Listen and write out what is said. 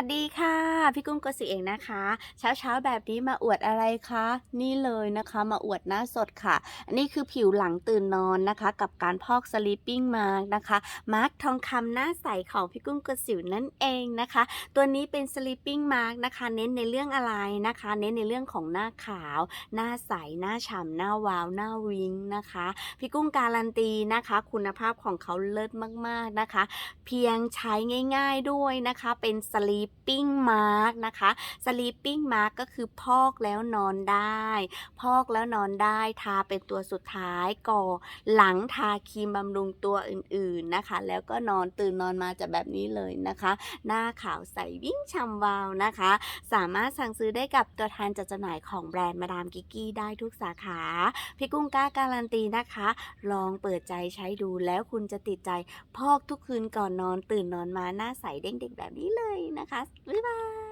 วัสดีค่ะ พี่กุ้งกสิเองนะคะ เช้าๆแบบนี้มาอวดอะไรคะ นี่เลยนะคะมาอวดหน้าสดค่ะ อันนี้คือผิวหลังตื่นนอนนะคะ กับการพอก Sleeping Mask นะคะมาร์กทองคำหน้าใสของพี่กุ้งกสิวนั่นเองนะคะ ตัวนี้เป็น Sleeping Mask นะคะ เน้นในเรื่องอะไรนะคะ เน้นในเรื่องของหน้าขาว หน้าใสหน้าฉ่ำหน้าวาว หน้าวิงนะคะ พี่กุ้งการันตีนะคะ คุณภาพของเขาเลิศมากๆนะคะ เพียงใช้ง่าย ๆด้วยนะคะ เป็นสลิป sleeping mask นะคะ sleeping mask ก็คือพอกแล้วนอนได้ พอกแล้วนอนได้ทาเป็นตัวสุดท้ายก่อนหลังทาครีมบำรุงตัวอื่นๆนะคะ แล้วก็นอนตื่นนอนมาจะแบบนี้เลยนะคะ หน้าขาวใสวิ่งช่ำวาวนะคะ สามารถสั่งซื้อได้กับตัวแทนจัดจำหน่ายของแบรนด์มาดามกิกกี้ได้ทุกสาขา พี่กุ้งกล้าการันตีนะคะ ลองเปิดใจใช้ดูแล้วคุณจะติดใจ พอกทุกคืนก่อนนอนตื่นนอนมาหน้าใสเด้งๆแบบนี้เลยนะคะสบ๊ายบาย